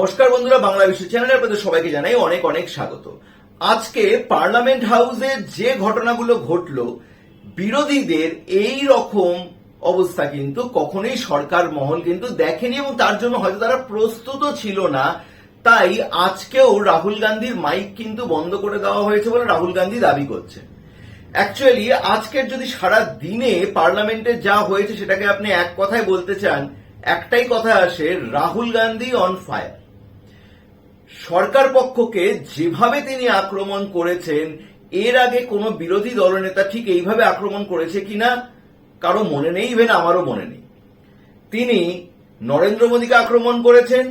নমস্কার বন্ধুরা, বাংলা বিশ্ব চ্যানেলে আপনাদের সবাইকে জানাই অনেক অনেক স্বাগত। আজকে পার্লামেন্ট হাউসে যে ঘটনাগুলো ঘটলো, বিরোধীদের এই রকম অবস্থা কিন্তু কখনোই সরকার মহল কিন্তু দেখেনি এবং তার জন্য হয়তো তারা প্রস্তুত ছিল না। তাই আজকেও রাহুল গান্ধীর মাইক কিন্তু বন্ধ করে দেওয়া হয়েছে বলে রাহুল গান্ধী দাবি করছে অ্যাকচুয়ালি আজকের যদি সারা দিনে পার্লামেন্টে যা হয়েছে সেটাকে আপনি এক কথায় বলতে চান, একটাই কথা আসে, রাহুল গান্ধী অন ফায়ার সরকার পক্ষকে যেভাবে তিনি আক্রমণ করেছেন, এর আগে কোনো বিরোধী দলনেতা ঠিক এইভাবে আক্রমণ করেছে কিনা, কারও মনে নেই ইভেন আমারও মনে নেই। তিনি নরেন্দ্র মোদীকে আক্রমণ করেছেন,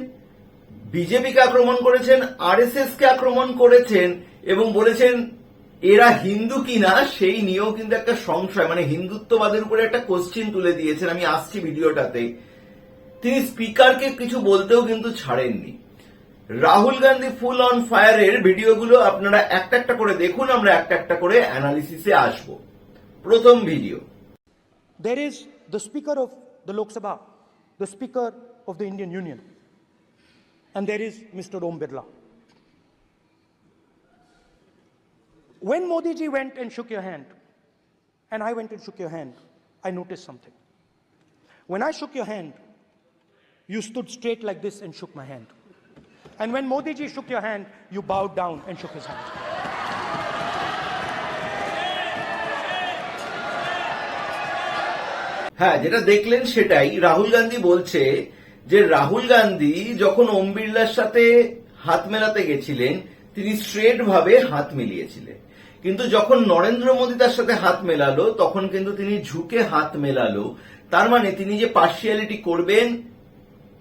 বিজেপিকে আক্রমণ করেছেন আরএসএস কে আক্রমণ করেছেন, এবং বলেছেন এরা হিন্দু কিনা, সেই নিয়েও কিন্তু একটা সংশয় মানে হিন্দুত্ববাদের উপরে একটা কোশ্চিন তুলে দিয়েছেন, আমি আসছি ভিডিওটাতে। তিনি স্পিকারকে কিছু বলতেও কিন্তু ছাড়েননি। রাহুল গান্ধী ফুল অন ফায়ারের ভিডিওগুলো আপনারা একটা একটা করে দেখুন আমরা একটা একটা করে অ্যানালিসিসে আসব প্রথম video is the Speaker of the Lok Sabha, the Speaker of the Indian Union, and there is Mr. Om Birla. When Modi ji went and shook your hand, and I went and shook your hand, I noticed something. When I shook your hand, you stood straight like this and shook my hand. And when Modi ji shook your hand, you bowed down and shook his hand. হ্যাঁ যেটা দেখলেন সেটাই। রাহুল গান্ধী বলছে যে রাহুল গান্ধী যখন ওম বিড়লার সাথে হাত মেলাতে গেছিলেন তিনি স্ট্রেট ভাবে হাত মিলিয়েছিলেন। কিন্তু যখন নরেন্দ্র মোদী তার সাথে হাত মেলালো তখন কিন্তু তিনি ঝুঁকে হাত মেলালো। তার মানে তিনি যে পার্সিয়ালিটি করবেন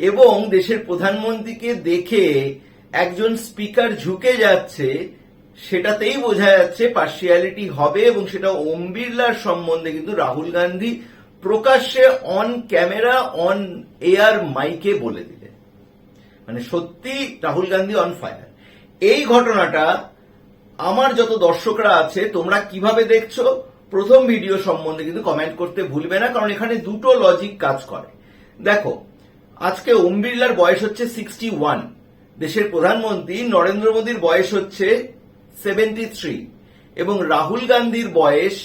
এবং দেশের প্রধানমন্ত্রীকে দেখে একজন স্পিকার ঝুঁকে যাচ্ছে, সেটাতেই বোঝা যাচ্ছে পার্সিয়ালিটি হবে এবং সেটা ওম বিড়লার সম্বন্ধে কিন্তু রাহুল গান্ধী প্রকাশ্যে অন ক্যামেরা অন এয়ার মাইকে বলে দিলেন। মানে সত্যি রাহুল গান্ধী অন ফায়ার এই ঘটনাটা আমার যত দর্শকরা আছে, তোমরা কীভাবে দেখছ, প্রথম ভিডিও সম্বন্ধে কিন্তু কমেন্ট করতে ভুলবে না, কারণ এখানে দুটো লজিক কাজ করে। দেখো আজকে ওম বিড়লার বয়স হচ্ছে সিক্সটি ওয়ান দেশের প্রধানমন্ত্রী নরেন্দ্র মোদীর বয়স হচ্ছে সেভেন্টি থ্রি এবং রাহুল গান্ধীর বয়স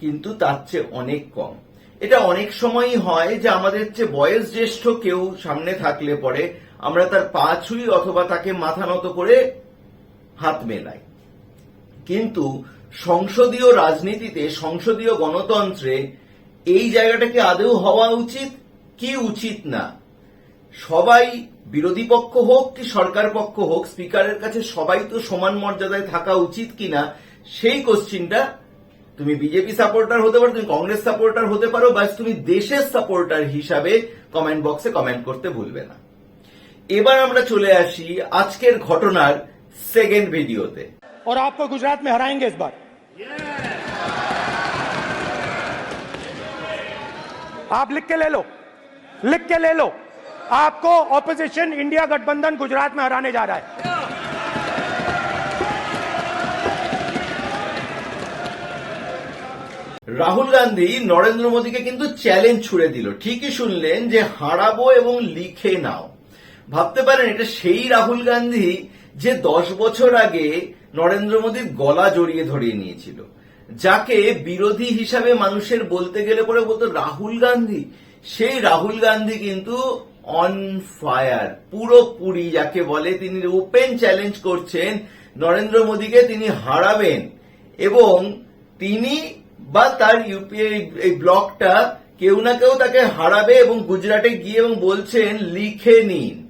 কিন্তু তার চেয়ে অনেক কম। এটা অনেক সময়ই হয় যে আমাদের চেয়ে বয়স জ্যেষ্ঠ কেউ সামনে থাকলে পরে আমরা তার পা ছুঁই অথবা তাকে মাথা নত করে হাত মেলাই। কিন্তু সংসদীয় রাজনীতিতে, সংসদীয় গণতন্ত্রে এই জায়গাটা কি আদৌ হওয়া উচিত? কি উচিত না সবাই বিরোধী পক্ষ হোক কি সরকার পক্ষ হোক স্পিকারের কাছে সবাই তো সমান মর্যাদায় থাকা উচিত কিনা সেই কোশ্চিনটা তুমি বিজেপি সাপোর্টার হতে পারো তুমি কংগ্রেস সাপোর্টার হতে পারো বা তুমি দেশের সাপোর্টার হিসাবে কমেন্ট বক্সে কমেন্ট করতে ভুলবে না এবার আমরা চলে আসি আজকের ঘটনার সেকেন্ড ভিডিওতে और आपको गुजरात में हराएंगे इस बार आप लिख के ले लो लिख के ले लो आपको ऑपोजिशन इंडिया गठबंधन गुजरात में हराने जा रहा है রাহুল গান্ধী নরেন্দ্র মোদীকে কিন্তু চ্যালেঞ্জ ছুড়ে দিল ঠিকই শুনলেন যে হারাবো এবং লিখে নাও ভাবতে পারেন এটা সেই রাহুল গান্ধী যে দশ বছর আগে নরেন্দ্র মোদীর গলা জড়িয়ে ধরিয়ে নিয়েছিল যাকে বিরোধী হিসাবে মানুষের বলতে গেলে পরে বলতো রাহুল গান্ধী সেই রাহুল গান্ধী কিন্তু অন ফায়ার পুরোপুরি যাকে বলে তিনি ওপেন চ্যালেঞ্জ করছেন নরেন্দ্র মোদীকে তিনি হারাবেন এবং তিনি বা তার ইউপিএ এই ব্লকটা কেউ না কেউ তাকে হারাবে এবং গুজরাটে গিয়ে এবং বলছেন, লিখে নিন।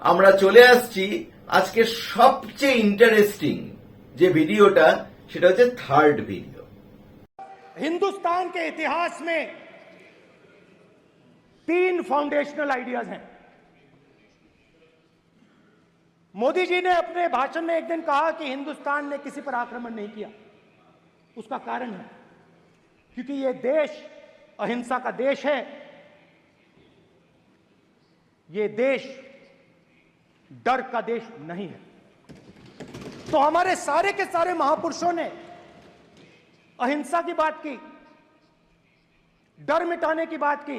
আমরা চলে আসছি আজকে সবচেয়ে ইন্টারেস্টিং যে ভিডিওটা সেটা হচ্ছে থার্ড ভিডিও হিন্দুস্তান ইতিহাস মে तीन फाउंडेशनल आइडियाज़ हैं। मोदी जी ने अपने भाषण में एक दिन कहा कि हिंदुस्तान ने किसी पर आक्रमण नहीं किया। उसका कारण है, क्योंकि ये देश अहिंसा का देश है। ये देश डर का देश नहीं है। तो हमारे सारे के सारे महापुरुषों ने अहिंसा की बात की, डर मिटाने की बात की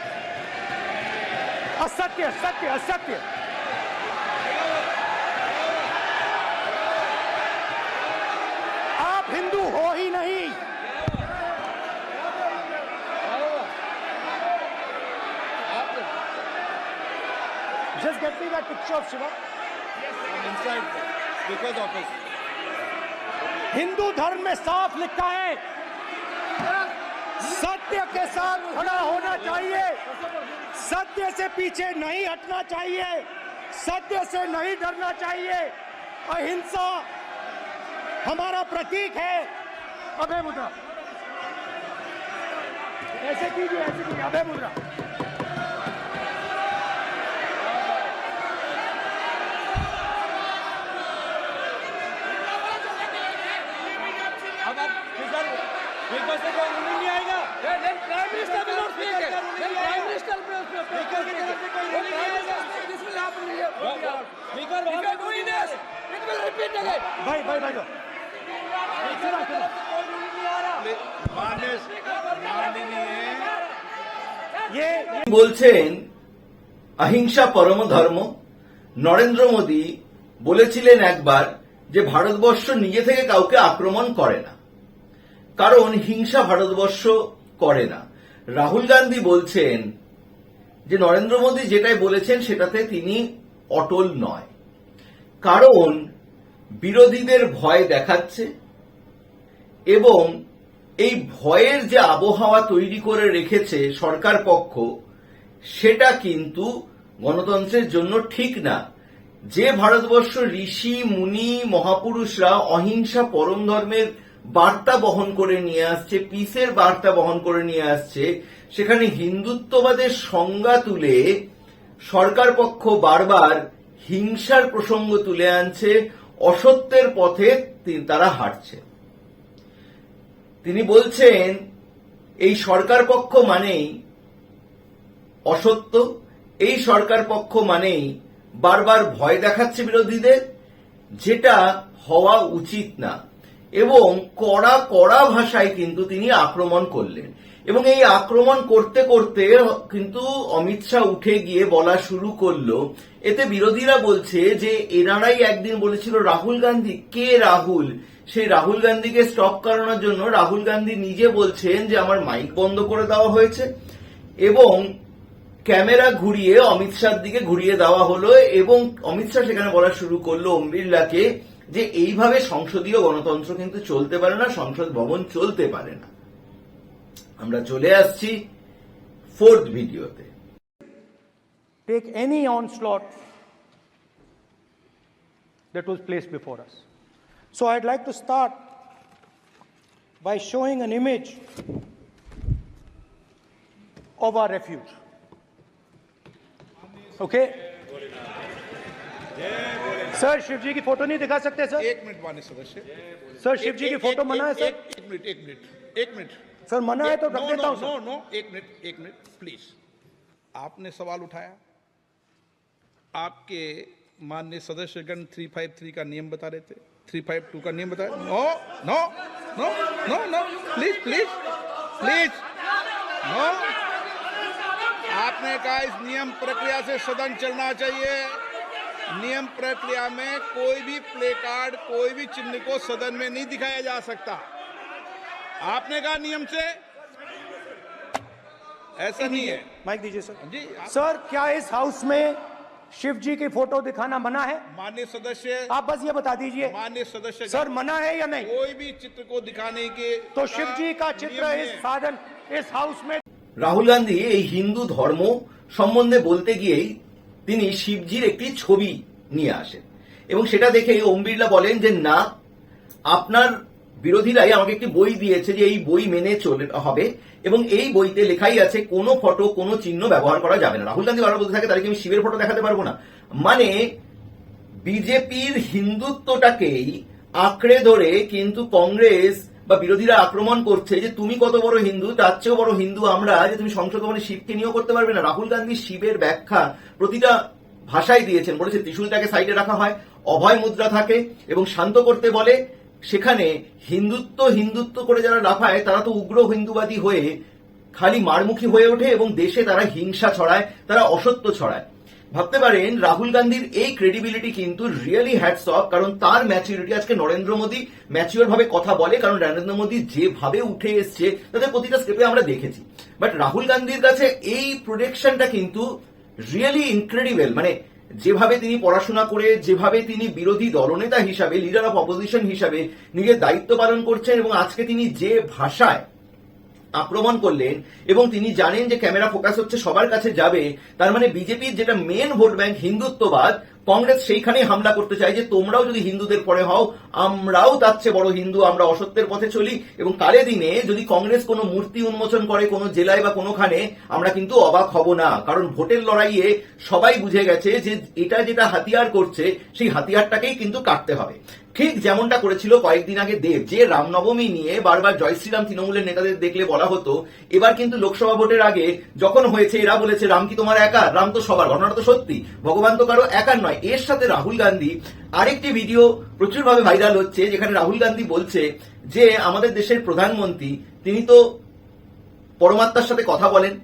असत्य सत्य असत्य। आप हिंदू हो ही नहीं। Just get me that picture of Shiva Hindu धर्म में साफ़ लिखा है। सच सत्य के साथ खड़ा होना चाहिए। सत्य से पीछे नहीं हटना चाहिए। सत्य से नहीं डरना चाहिए। अहिंसा हमारा प्रतीक है। अभय मुद्रा। ऐसे कीजिए ऐसे कीजिए। अभय मुद्रा। भाई भाई भाई सुना सुना कोई ruling नहीं आ रहा माननीय माननीय ये বলছেন অহিংসা পরম ধর্ম নরেন্দ্র মোদী বলেছিলেন একবার যে ভারতবর্ষ নিজে থেকে কাউকে আক্রমণ করে না কারণ হিংসা ভারতবর্ষ করে না রাহুল গান্ধী বলছেন যে নরেন্দ্র মোদী যেটাই বলেছেন সেটাতে তিনি অটল নয় কারণ বিরোধীদের ভয় দেখাচ্ছে এবং এই ভয়ের যে আবহাওয়া তৈরি করে রেখেছে সরকার পক্ষ, সেটা কিন্তু গণতন্ত্রের জন্য ঠিক না। যে ভারতবর্ষ ঋষি, মুনি, মহাপুরুষরা অহিংসা পরম ধর্মের বার্তা বহন করে নিয়ে আসছে, পিসের বার্তা বহন করে নিয়ে আসছে, সেখানে হিন্দুত্ববাদের সংজ্ঞা তুলে সরকার পক্ষ বারবার হিংসার প্রসঙ্গ তুলে আনছে অসত্যের পথে তারা হাঁটছে। তিনি বলছেন, এই সরকার পক্ষ মানেই অসত্য, এই সরকার পক্ষ মানেই বারবার ভয় দেখাচ্ছে বিরোধীদের, যেটা হওয়া উচিত না। এবং কড়া কড়া ভাষায় কিন্তু তিনি আক্রমণ করলেন। এবং এই আক্রমণ করতে করতে কিন্তু অমিত শাহ উঠে গিয়ে বলা শুরু করল। এতে বিরোধীরা বলছে যে এনারাই একদিন বলেছিল রাহুল গান্ধী। কে রাহুল? সেই রাহুল গান্ধীকে স্টপ করানোর জন্য রাহুল গান্ধী নিজে বলছেন যে আমার মাইক বন্ধ করে দেওয়া হয়েছে এবং ক্যামেরা ঘুরিয়ে অমিত শাহর দিকে ঘুরিয়ে দেওয়া হলো এবং অমিত শাহ সেখানে বলা শুরু করল ওম বিড়লাকে যে এইভাবে সংসদীয় গণতন্ত্র কিন্তু চলতে পারে না, সংসদ ভবন চলতে পারে না। আমরা চলে আসছি ফোর্থ ভিডিওতে take any onslaught that was placed before us. So I'd like to start by showing an image of our refuge. Okay? Sir Shiv ji की फोटो नहीं दिखा सकते सर एक मिनट माननीय सदस्य सर शिव जी की एक- फोटो एक- मना है एक- सर एक एक मिनट एक मिनट एक मिनट सर मना है तो रख देता हूँ नो नो एक मिनट एक मिनट प्लीज़ आपने सवाल उठाया। आपके माननीय सदस्यगण 353 का नियम बता रहे थे। 352 का नियम बताया no no no no no please please please no आपने कहा इस नियम प्रक्रिया से सदन चलना चाहिए। नियम प्रक्रिया में कोई भी प्ले कार्ड कोई भी चिन्ह को सदन में नहीं दिखाया जा सकता। आपने कहा नियम से ऐसा नहीं है माइक दीजिए सर जी आप- सर क्या इस हाउस में शिव जी की फोटो दिखाना मना है माननीय सदस्य आप बस ये बता दीजिए माननीय सदस्य सर मना है या नहीं कोई भी चित्र को दिखाने के तो शिव जी का चित्र नियम इस है। साधन इस हाउस में রাহুল গান্ধী এই হিন্দু ধর্ম সম্বন্ধে বলতে গিয়েই তিনি শিবজির একটি ছবি নিয়ে আসেন এবং সেটা দেখে ওম বিড়লা বলেন যে না আপনার বিরোধীরাই আমাকে একটি বই দিয়েছে যে এই বই মেনে চলে হবে এবং এই বইতে লেখাই আছে, কোনো ফটো, কোনো চিহ্ন ব্যবহার করা যাবে না। রাহুল গান্ধী বারবার বলতে থাকে তাদেরকে আমি শিবের ফটো দেখাতে পারব না? মানে বিজেপির হিন্দুত্বটাকেই আঁকড়ে ধরে কিন্তু কংগ্রেস বা বিরোধীরা আক্রমণ করছে যে তুমি কত বড় হিন্দু, তার চেয়েও বড় হিন্দু আমরা, যে তুমি সংসদ ভবনে শিবকে নিয়েও করতে পারবে না। রাহুল গান্ধী শিবের ব্যাখ্যা প্রতিটা ভাষায় দিয়েছেন, বলেছে ত্রিশূলটাকে সাইডে রাখা হয়, অভয় মুদ্রা থাকে এবং শান্ত করতে বলে সেখানে হিন্দুত্ব হিন্দুত্ব করে যারা লাফায়, তারা তো উগ্র হিন্দুবাদী হয়ে খালি মারমুখী হয়ে ওঠে এবং দেশে তারা হিংসা ছড়ায়, তারা অসত্য ছড়ায়। ভাবতে পারেন, রাহুল গান্ধীর এই ক্রেডিবিলিটি কিন্তু রিয়েলি হ্যাটস অফ কারণ তার ম্যাচিউরিটি আজকে নরেন্দ্র মোদী ম্যাচিওর ভাবে কথা বলে, কারণ নরেন্দ্র মোদী যেভাবে উঠে এসছে তাদের প্রতিটা স্টেপে আমরা দেখেছি। বাট রাহুল গান্ধীর কাছে এই প্রোডেকশনটা কিন্তু রিয়েলি ইনক্রেডিবল মানে যেভাবে তিনি পড়াশোনা করে, যেভাবে তিনি বিরোধী দলনেতা হিসাবে লিডার অফ অপোজিশন হিসাবে নিজের দায়িত্ব পালন করছেন এবং আজকে তিনি যে ভাষায় আক্রমণ করলেন এবং তিনি জানেন যে ক্যামেরা ফোকাস হচ্ছে সবার কাছে যাবে, তার মানে বিজেপির যেটা মেন ভোট ব্যাংক হিন্দুত্ববাদ কংগ্রেস সেইখানেই হামলা করতে চায় যে তোমরাও যদি হিন্দুদের পরে হও, আমরাও তার চেয়ে বড় হিন্দু, আমরা অসত্যের পথে চলি। এবং কালে দিনে যদি কংগ্রেস কোনো মূর্তি উন্মোচন করে কোনো জেলায় বা কোনোখানে, আমরা কিন্তু অবাক হব না। কারণ ভোটের লড়াইয়ে সবাই বুঝে গেছে যে এটা যেটা হাতিয়ার করছে, সেই হাতিয়ারটাকেই কিন্তু কাটতে হবে। ঠিক যেমনটা করেছিল কয়েকদিন আগে দেব, যে রামনবমী নিয়ে বারবার জয় শ্রীরাম তৃণমূলের নেতাদের দেখলে বলা হতো, এবার কিন্তু লোকসভা ভোটের আগে যখন হয়েছে, এরা বলেছে, রাম কি তোমার একা? রাম তো সবার, ঘটনাটা তো সত্যি। ভগবান তো কারও একার নয়। এর সাথে রাহুল গান্ধী আরেকটি ভিডিও প্রচুরভাবে ভাইরাল হচ্ছে, যেখানে রাহুল গান্ধী বলছে যে, আমাদের দেশের প্রধানমন্ত্রী, তিনি তো পরমাত্মার সাথে কথা বলেন।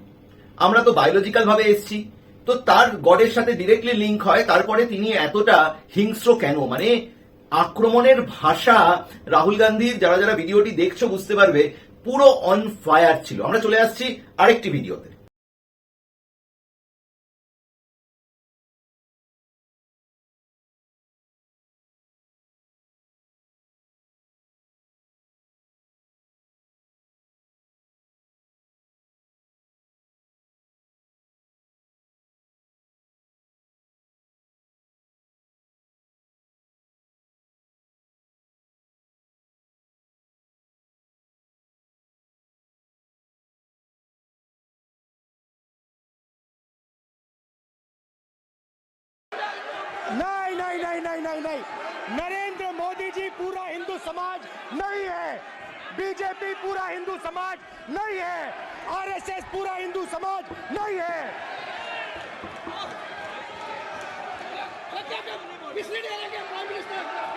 আমরা তো বায়োলজিক্যাল ভাবে এসছি। তো তার গডের সাথে ডিরেক্টলি লিঙ্ক হয়। তারপরে তিনি এতটা হিংস্র কেন? মানে আক্রমণের ভাষা রাহুল গান্ধীর, যারা যারা ভিডিওটি দেখছ বুঝতে পারবে, পুরো অন ফায়ার ছিল। আমরা চলে আসছি আরেকটি ভিডিওতে नहीं नहीं नहीं नहीं नहीं। नरेंद्र मोदी जी पूरा हिंदू समाज नहीं है। बीजेपी पूरा हिंदू समाज नहीं है। आरएसएस पूरा हिंदू समाज नहीं है। मिनिस्टर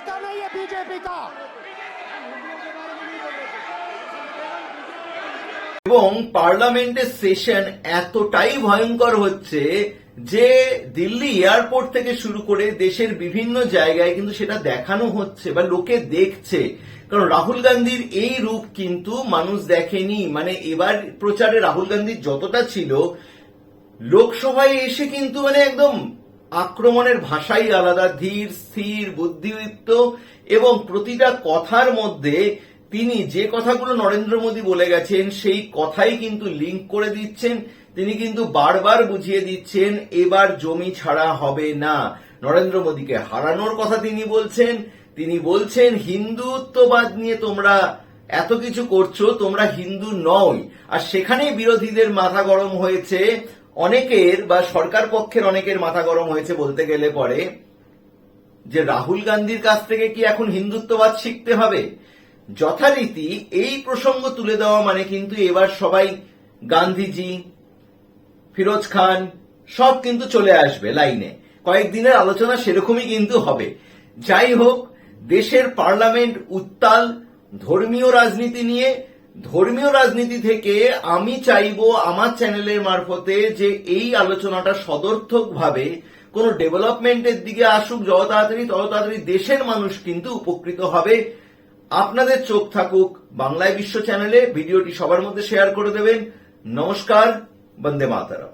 ठेका नहीं है बीजेपी का এবং পার্লামেন্টের সেশন এতটাই ভয়ঙ্কর হচ্ছে যে দিল্লি এয়ারপোর্ট থেকে শুরু করে দেশের বিভিন্ন জায়গায় কিন্তু সেটা দেখানো হচ্ছে বা লোকে দেখছে কারণ রাহুল গান্ধীর এই রূপ কিন্তু মানুষ দেখেনি মানে এবার প্রচারে রাহুল গান্ধীর যতটা ছিল লোকসভায় এসে কিন্তু মানে একদম আক্রমণের ভাষাই আলাদা, ধীর, স্থির, বুদ্ধিদীপ্ত এবং প্রতিটা কথার মধ্যে তিনি যে কথাগুলো নরেন্দ্র মোদী বলে গেছেন, সেই কথাই কিন্তু লিঙ্ক করে দিচ্ছেন। তিনি কিন্তু বারবার বুঝিয়ে দিচ্ছেন, এবার জমি ছাড়া হবে না। নরেন্দ্র মোদীকে হারানোর কথা তিনি বলছেন। তিনি বলছেন, হিন্দুত্ববাদ নিয়ে তোমরা এত কিছু করছ, তোমরা হিন্দু নও আর সেখানেই বিরোধীদের মাথা গরম হয়েছে। অনেকের বা সরকার পক্ষের অনেকের মাথা গরম হয়েছে বলতে গেলে পরে, যে রাহুল গান্ধীর কাছ থেকে কি এখন হিন্দুত্ববাদ শিখতে হবে? যথারীতি এই প্রসঙ্গ তুলে দেওয়া মানে কিন্তু এবার সবাই গান্ধীজি, ফিরোজ খান, সব কিন্তু চলে আসবে লাইনে। কয়েকদিনের আলোচনা সেরকমই কিন্তু হবে। যাই হোক, দেশের পার্লামেন্ট উত্তাল, ধর্মীয় রাজনীতি নিয়ে ধর্মীয় রাজনীতি থেকে আমি চাইব আমার চ্যানেলের মারফতে যে এই আলোচনাটা সদর্থক ভাবে কোন ডেভেলপমেন্টের দিকে আসুক, যত তাড়াতাড়ি, তত তাড়াতাড়ি দেশের মানুষ কিন্তু উপকৃত হবে। আপনাদের চোখ থাকুক বাংলায় বিশ্ব চ্যানেলে, ভিডিওটি সবার মধ্যে শেয়ার করে দেবেন। নমস্কার, বন্দে মাতারাম।